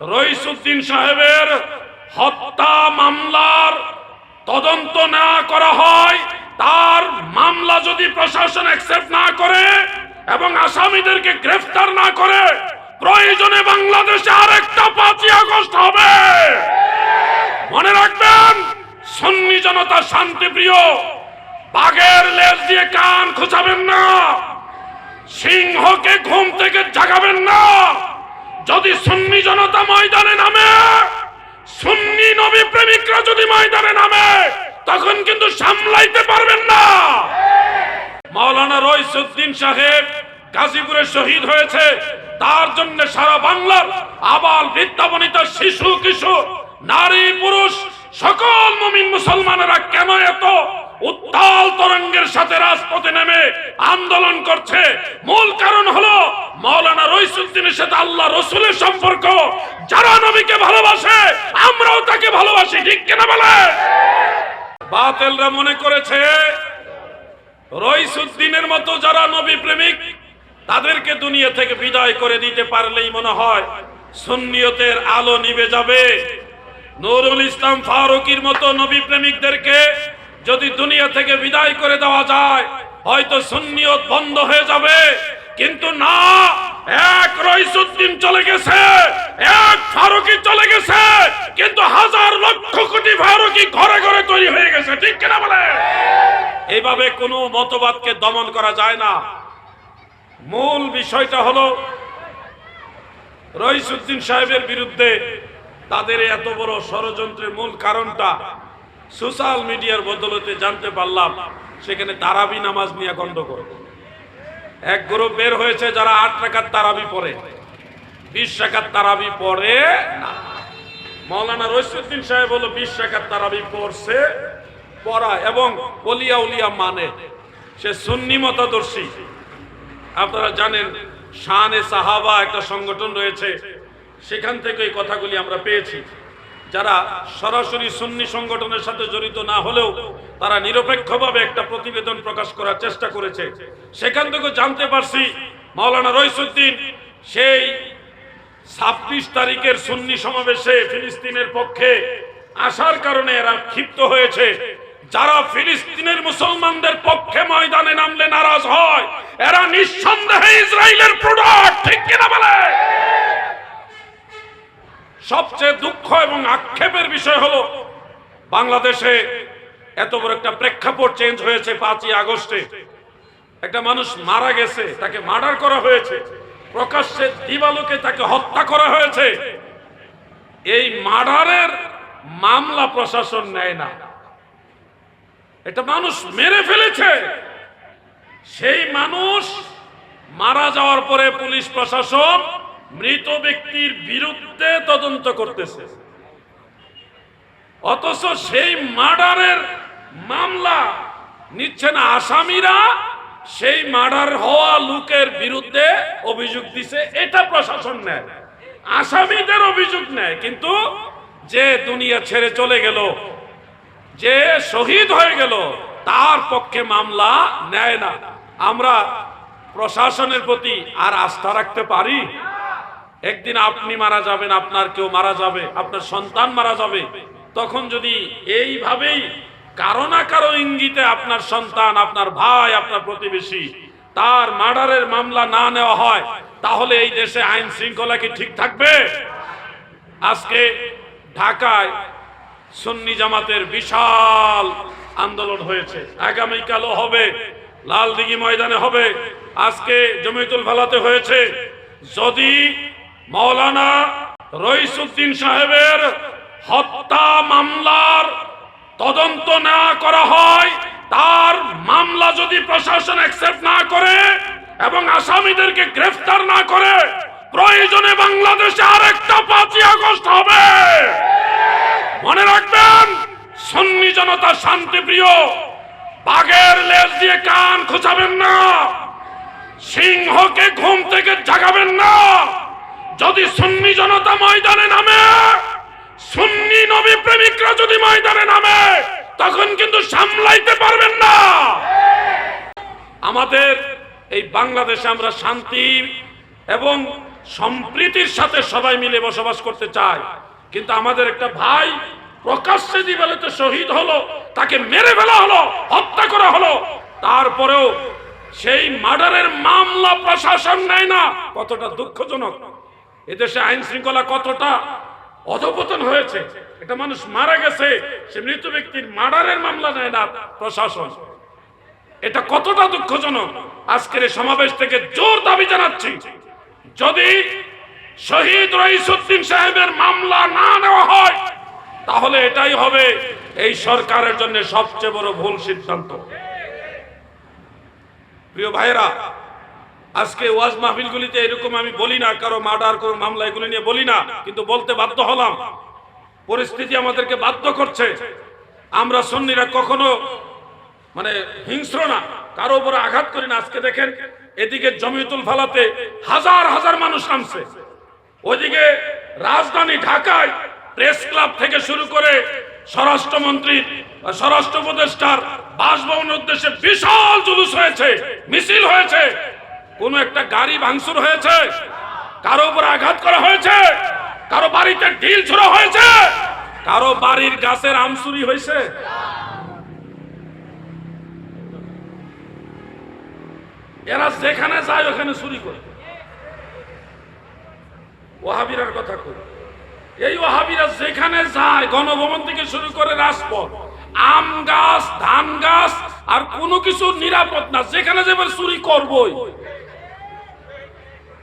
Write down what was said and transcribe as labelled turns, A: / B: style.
A: রইসুদ্দিন সাহেবের হত্যা মামলার তদন্ত না করা হয়, তার মামলা যদি প্রশাসন অ্যাকসেপ্ট না করে এবং আসামিদেরকে গ্রেফতার না করে, প্রয়োজনে বাংলাদেশে আরেকটা পাঁচই আগস্ট হবে। মনে রাখবেন, সন্নি জনতা শান্তিপ্রিয়, বাঘের লেজ দিয়ে কান খুঁচাবেন না, সিংহকে ঘুম থেকে জাগাবেন না। যদি সুন্নি জনতা ময়দানে নামে, সুন্নি নবী প্রেমিকরা যদি ময়দানে নামে, তখন কিন্তু সামলাইতে পারবেন না। মাওলানা রইসুদ্দিন সাহেব গাজীপুরে শহীদ হয়েছে। তার জন্য সারা বাংলার আবাল বৃদ্ধাবনিতা শিশু, কিশোর, নারী, পুরুষ, সকল মুমিন মুসলমানেরা কেন এত উত্তাল তরঙ্গের সাথে রাজপথে নেমে আন্দোলন করছে? মূল কারণ হলো মাওলানা রইসুদ্দিনের সাথে আল্লাহ রসুলের সম্পর্ক, যারা নবীকে ভালোবাসে, আমরাও তাকে ভালোবাসি, ঠিক কিনা বলে? বাতেলরা মনে করেছে, রইসুদ্দিনের মতো যারা নবী প্রেমিক, তাদেরকে দুনিয়া থেকে বিদায় করে দিতে পারলেই মনে হয় সুন্নিয়তের আলো নিভে যাবে। নুরুল ইসলাম ফারুকির মতো নবী প্রেমিকদেরকে যদি দুনিয়া থেকে বিদায় করে দেওয়া যায়, হয়তো সুন্নিয়ত বন্ধ হয়ে যাবে। কিন্তু না, এক রইসুদ্দিন চলে গেছে, এক ফারুকি চলে গেছে, কিন্তু হাজার লক্ষ কোটি ফারুকি ঘরে ঘরে তৈরি হয়ে গেছে, ঠিক কিনা বলে? এইভাবে কোনো মতবাদকে দমন করা যায় না। মূল বিষয়টা হলো, রইসুদ্দিন সাহেবের বিরুদ্ধে তাদের এত বড় ষড়যন্ত্রের মূল কারণটা সোশ্যাল মিডিয়ার বদলতে জানতে পারলাম, সেখানে তারাবি নামাজ নিয়ে গন্ডগোল এক গ্রুপ বের হয়েছে যারা আট টাকার তারাবি পড়ে। বিশ টাকার তারাবি পড়ে না। মৌলানা রইসুদ্দিন সাহেব হলো বিশ টাকার তারাবি পড়ছে, পড়া এবং অলিয়া উলিয়া মানে। সে সুন্নি মতাদর্শী। আপনারা জানেন, শানে সাহাবা একটা সংগঠন রয়েছে। সেখান থেকে এই কথাগুলি আমরা পেয়েছি। যারা সরাসরি সুন্নি সংগঠনের সাথে জড়িত না হলেও তারা নিরপেক্ষভাবে একটা প্রতিবেদন প্রকাশ করার চেষ্টা করেছে। সেখান থেকে জানতে পারছি মাওলানা রইসুদ্দিন সেই ছাব্বিশ তারিখের সুন্নি সমাবেশে ফিলিস্তিনের পক্ষে আসার কারণে এরা ক্ষিপ্ত হয়েছে। যারা ফিলিস্তিনের মুসলমানদের পক্ষে ময়দানে নামলে নারাজ হয়, এরা নিঃসন্দেহে ইসরায়েলের প্রোডাক্ট, ঠিক কিনা বলে? সবচেয়ে দুঃখ এবং আক্ষেপের বিষয় হলো, বাংলাদেশে এত বড় একটা প্রেক্ষাপট চেঞ্জ হয়েছে পাঁচই আগস্টে। একটা মানুষ মারা গেছে, তাকে মার্ডার করা হয়েছে, প্রকাশ্যে দিবালোকে তাকে হত্যা করা হয়েছে। এই মার্ডারের মামলা প্রশাসন নেয় না। এটা মানুষ মেরে ফেলেছে, সেই মানুষ মারা যাওয়ার পরে পুলিশ প্রশাসন মৃত ব্যক্তির বিরুদ্ধে তদন্ত করতেছে। অথচ সেই মার্ডারের মামলা নিচ্ছে না আসামিরা, সেই মার্ডার হওয়া লোকের বিরুদ্ধে অভিযোগ দিছে, এটা প্রশাসন নেয়। আসামিদের অভিযোগ নেয়, কিন্তু যে দুনিয়া ছেড়ে চলে গেল, যে শহীদ হয়ে গেল, তার পক্ষে মামলা নেয় না। আমরা প্রশাসনের প্রতি আর আস্থা রাখতে পারি? একদিন আপনি মারা যাবেন, আপনার কেউ মারা যাবে, আপনার সন্তান মারা যাবে। তখন যদি এইভাবেই কারও না কারও ইঙ্গিতে আপনার সন্তান, আপনার ভাই, আপনার প্রতিবেশী তার মার্ডারের মামলা না নেওয়া হয়, তাহলে এই দেশে আইন শৃঙ্খলা কি ঠিক থাকবে? আজকে ঢাকায় সুন্নি জামাতের বিশাল আন্দোলন হয়েছে। আগামীকালও হবে লাল দিঘি ময়দানে হবে। আজকে জমিতুল ফালাতে হয়েছে। যদি মৌলানা রইসুদ্দিন সাহেবের হত্যা মামলার তদন্ত না করা হয়, তার মামলা যদি প্রশাসন অ্যাকসেপ্ট না করে এবং আসামিদেরকে গ্রেফতার না করে, প্রয়োজনে বাংলাদেশে আরেকটা পাঁচই আগস্ট হবে। মনে রাখবেন, সন্নি জনতা শান্তিপ্রিয়, বাঘের লেজ দিয়ে কান খুঁচাবেন না, সিংহকে ঘুম থেকে জাগাবেন না। যদি সুন্নি জনতা ময়দানে নামে, সুন্নি নবী প্রেমিকরা যদি ময়দানে নামে, তখন কিন্তু সামলাইতে পারবেন না। আমাদের এই বাংলাদেশে আমরা শান্তি এবং সম্প্রীতির সাথে সবাই মিলে বসবাস করতে চায় কিন্তু আমাদের একটা ভাই প্রকাশ্যে দিবালেতে শহীদ হলো, তাকে মেরে ফেলা হলো, হত্যা করা হলো। তারপরেও সেই মার্ডারের মামলা প্রশাসন নেয় না। কতটা দুঃখজনক। এদেশে আইন শৃঙ্খলা কতটা অধপতন হয়েছে, একটা মানুষ মারা গেছে, সে মৃত ব্যক্তির মার্ডারের মামলা নেয় না প্রশাসন। এটা কতটা দুঃখজনক? আজকের এই সমাবেশ থেকে জোর দাবি জানাচ্ছি, যদি শহীদ রইসুদ্দিন সাহেবের মামলা না নেওয়া হয়, তাহলে এটাই হবে এই সরকারের জন্য সবচেয়ে বড় ভুল সিদ্ধান্ত। প্রিয় ভাইরা আজকে ওয়াজ মাহফিলগুলিতে এরকম আমি বলি না, কারও মার্ডার কোনো মামলা, এগুলি নিয়ে বলি না, কিন্তু বলতে বাধ্য হলাম। পরিস্থিতি আমাদেরকে বাধ্য করছে। আমরা সন্নিরা কখনো মানে হিংস্র না, কারও উপরে আঘাত করি না। আজকে দেখেন, এদিকে জমিয়তুল ফালাতে হাজার হাজার মানুষ নামছে। ওইদিকে রাজধানী ঢাকায় প্রেস ক্লাব থেকে শুরু করে স্বরাষ্ট্রমন্ত্রীর স্বরাষ্ট্র উপদেষ্টার বাসভবনের উদ্দেশ্যে বিশাল জুলুস হয়েছে, মিছিল হয়েছে। কোন একটা গাড়ি ভাঙচুর হয়েছে, কারও উপর আঘাত করা হয়েছে, কারও বাড়িতে ঢিল ছোড়া হয়েছে, কারও বাড়ির গাছের আম চুরি হয়েছে। এরা যেখানে যায়, ওখানে চুরি করে। ওহাবিরার কথা কই। এই ওহাবিরা যেখানে যায়, গণভবন থেকে শুরু করে রাজপথ, আম গাছ, ধান গাছ, আর কোনো কিছু নিরাপদ না, যেখানে যাবে চুরি করবই।